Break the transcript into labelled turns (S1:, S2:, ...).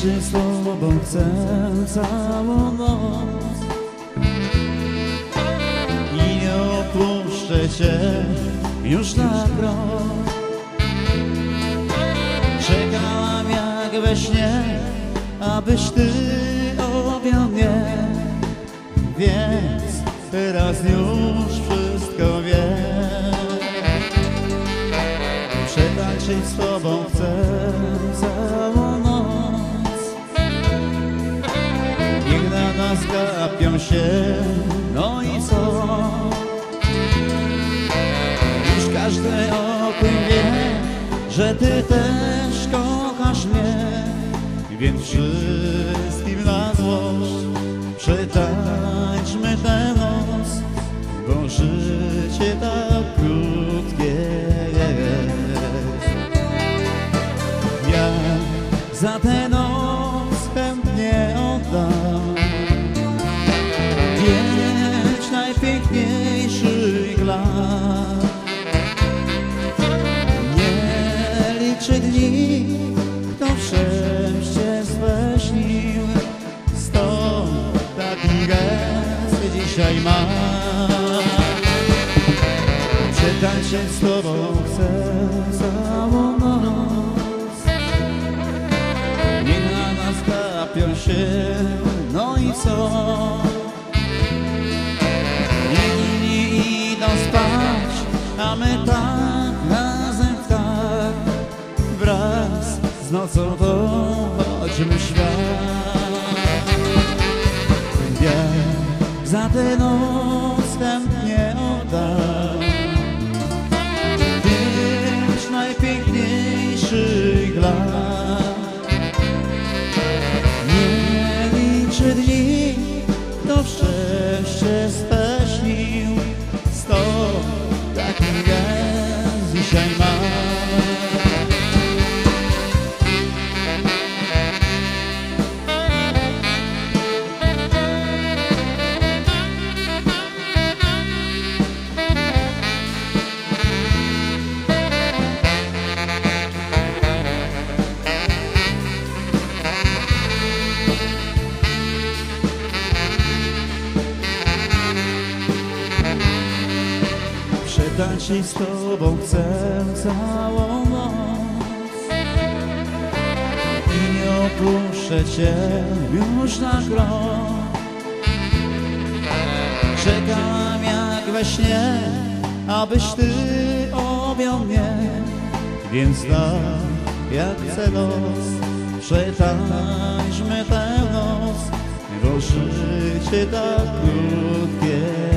S1: Tańczyć z tobą chcę całą noc. I nie opuszczę cię już na krok. Czekałam jak we śnie, abyś ty objął mnie. Więc teraz już wszystko wiem. Przetańczyć z tobą chcę się, no i co? Już każdy o tym wie, że ty też kochasz mnie Więc wszystkim Nie liczy dni, kto w szczęście swe śnił Stąd taki gest dzisiaj ma Przetańczyć z tobą chcę całą noc. Niech na nas gapią się, no i co? Niech inni idą spać, a my tak z nocą tą chodźmy świat. Ja za tę noc chętnie oddam Pięć najpiękniejszych lat Nie liczy dni, to szczęście Przetańczyć z tobą chcę całą noc I nie opuszczę cię już na krok. Czekam jak we śnie, abyś ty objął mnie. Więc tak jak chcę noc, przetańczmy tę noc. Bo życie tak krótkie